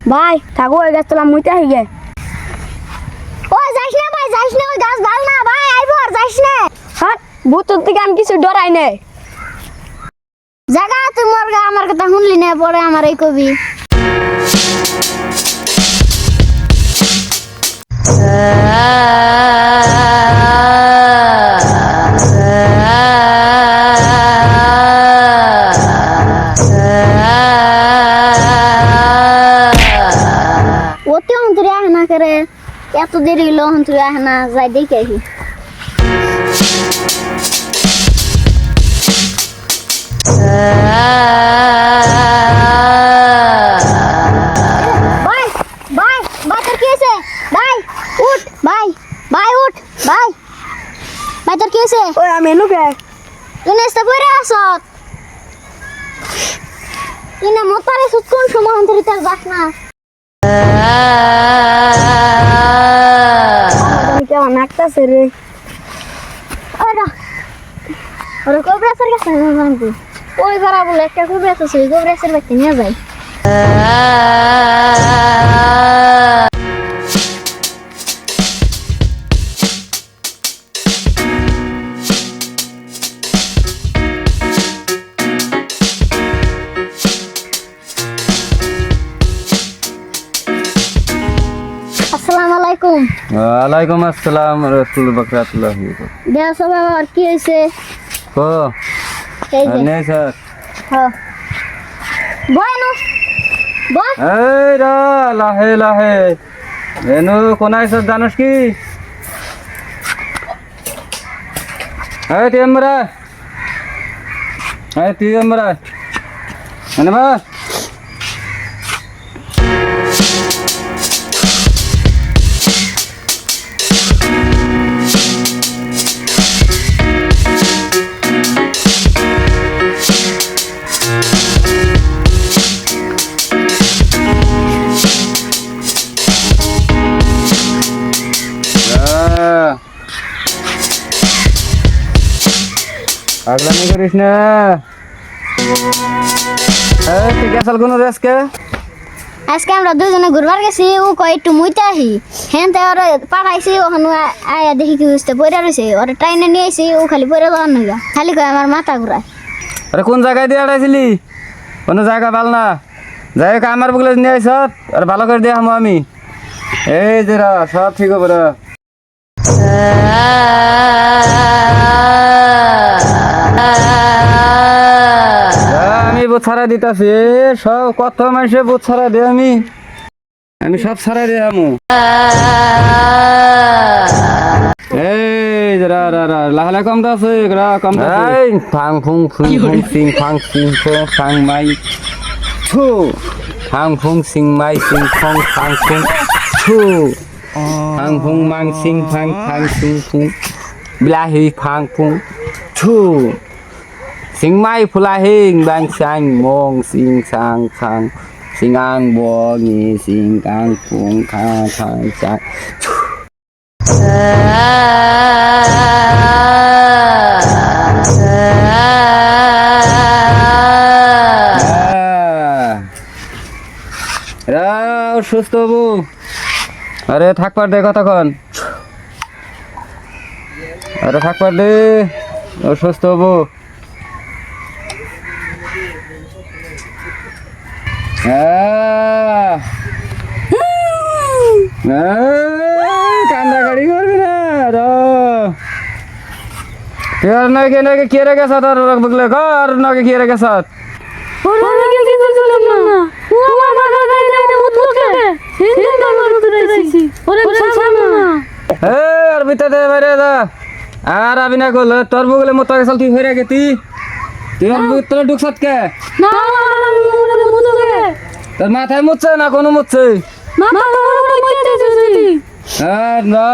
ভাই, থাকো ওই গাছ তোলা মুইতে আহি গে। ওই যাইস না ভাই যাইস না, ওই গাছ ভালো না, ভাই, আইব, আর যাইস না। হাট, ভূতর থেকে আমি কিছু ডরাই নাই। জাগা, তুই মোর গা, আমার কথা শুনলি না, পরে আমার এই কবি। এত দেরি হলো অন্তরে আহে না যাই দেখে আহি ভাই ভাই ভাই তোর কি হয়েছে ভাই উঠ ভাই ভাই উঠ ভাই ভাই তোর কি হয়েছে ওই আমি এনু কে তুই নেস্তা পরে আসত তুই না মোতারে সুত কোন নাকতাছে রে ওরা ওরা কবরাসের কাছে না জানবি ওই ভাড়া বলে একটা কবরাস আছে ওই কবরাসের বাড়িতে নিয়ে যাই আসসালামু আলাইকুম। ওয়ালাইকুম আসসালাম রহমতুল্লাহ দেয়া সব কি হয়েছে? কো এই যে। নেই স্যার। হ্যাঁ বয় বয়। এই রা লাহে লাহে। এনু কোনায় স্যার জানোস কি? এই তুই আমরা এই তুই আমরা মানে বা আগলামি করিস না। তুই গেছাল কোনো রেসকে আজকে? আমরা দুজনে ঘুরবার গেছি ও কয় একটু মুইতে আহি। হ্যাঁ তাই ওরা পাঠাইছি ওখানে আয়া দেখি কি বুঝতে পড়ে রয়েছে ওরা ট্রেনে নিয়ে আইছি ও খালি পড়ে যাওয়ার নইগা। খালি কয় আমার মাথা ঘুরায়। আরে কোন জায়গায় দিয়ে আড়াইছিলি কোনো জায়গা ভালো না। যাই হোক আমার বগলে নিয়ে আইস আর ভালো করে দিয়ে হামো আমি। এই যে সব ঠিক হবে বুথ ছাড়া দিতাছি সব কত মানুষে বুথ ছাড়া দে আমি। আমি সব ছাড়া দিয়ে আমু। এই রা রা রা লাহলা কম দাসে রা কম দাসে এই ফাং ফুং ফুং ফুং সিং ফাং সিং ফো ফাং মাই। ফাং ফুং সিং মাই সিং ফং ফাং ফুং থু। ফাং ফুং মাং সিং ফাং ফাং ফুং বিলাহি ফাং ফুং থু সিং মাই ফুলাহিং bang sang mong sing sang khang sing ang bo ni sing kang phung kha khang সুস্থ হবু আরে থাকবার দে কতক্ষণ আরে থাকবার দে ও সুস্থ এই, কান্দাকাটি করবি না র তুই আর নাকি নাকি কে রে গেছত আর বুঝলে কর নাকি কে রে গেছত এই আর দে বাইরে দা। আর আবি না কল তোর বুগলে মতো গেছল তুই হইরা গেতি তুই। আর তোর ঢুকছত কে? তোর মাথায় মুচ্ছে না কোনো মুচ্ছে? না।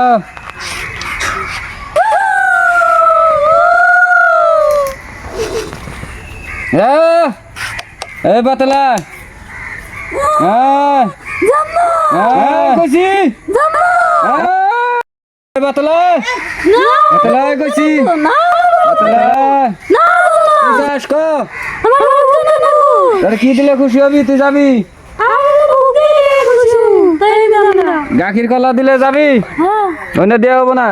এ বাতলা হ্যাঁ হ্যাঁ কইছি। বাতলা বাতলা কইছি। কি দিলে খুশি হবি? তুই যাবি? গাখির কলা দিলে যাবি? অন্য দেওয়া হব না?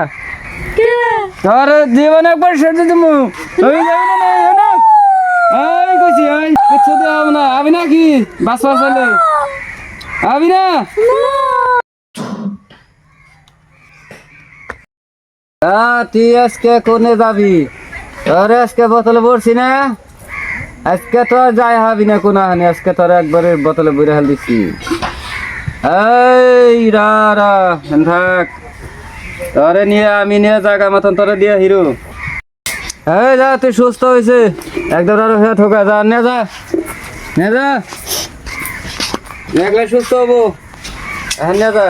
তোর জীবন একবার সেটে তুই যাবি না না এই কইছি এই দেওয়া হব না। আবি না কি? বাস বাস হলে আবি না? আ, তুই আজকে কোনে যাবি? তোর আজকে বোতলে পড়ছি না। আজকে তো আর যাই হবি না কোনো হানি আজকে তোর একবারে বোতলে বইরে হাল দিচ্ছি এই রা রা থাক। নিয়ে, আমি নিয়ে জাগা মতন তোরে দিয়ে হিরো এই, যা, তুই সুস্থ হয়েছে একদম আরও হয়ে ঠোকা যা, নে যা। নে যা। সুস্থ হব। হ্যাঁ নে যা।